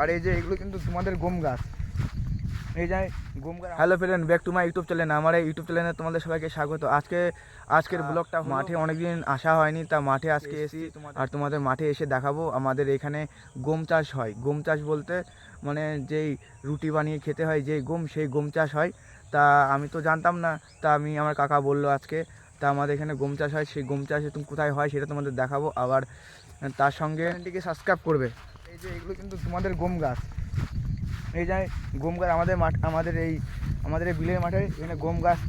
আর এই যে এগুলো কিন্তু তোমাদের গম গাছ। এই যে গম গাছ hello friend back to my YouTube channel আমার এই ইউটিউব চ্যানেলে তোমাদের সবাইকে স্বাগত। আজকে আজকের ব্লগটা মাঠে অনেকদিন আসা হয়নি তা মাঠে আজকে এসি আর তোমাদের মাঠে এসে দেখাবো আমাদের এখানে গম চাষ হয়। গম চাষ বলতে মানে যেই রুটি বানিয়ে খেতে হয় যেই গম সেই গম চাষ হয়। তা আমি তো জানতাম না তা আমি আমার কাকা বলল আজকে তা আমাদের এখানে গম চাষ হয় সেই গম চাষ তুমি কোথায় হয় সেটা তোমাদের দেখাবো। আবার তার সঙ্গে চ্যানেলটিকে সাবস্ক্রাইব করবে। এই যে এগুলো কিন্তু তোমাদের গম গাছ। এই যে গম গাছ আমাদের মাঠ, আমাদের এই আমাদের এই বিলের মাঠে এখানে গম গাছ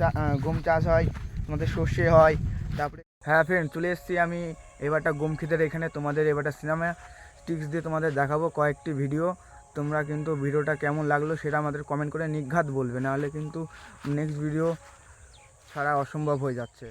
গম চাষ হয় আমাদের সর্ষে হয়, তারপরে হ্যাঁ ফ্রেন্ড চলে এসেছি আমি এবারটা গম ক্ষেতের এখানে, তোমাদের এবারটা সিনেমা স্টিক্স দিয়ে তোমাদের দেখাবো কয়েকটি ভিডিও তোমরা কিন্তু ভিডিওটা কেমন লাগল সেটা আমাদের কমেন্ট করে নিঘাত বলবে, নাহলে কিন্তু নেক্সট ভিডিও ছাড়া অসম্ভব হয়ে যাচ্ছে।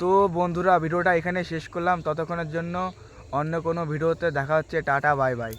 তো বন্ধুরা, ভিডিওটা এখানে শেষ করলাম। ততক্ষণের জন্য অন্য কোনো ভিডিওতে দেখা হচ্ছে। Tata, bye bye.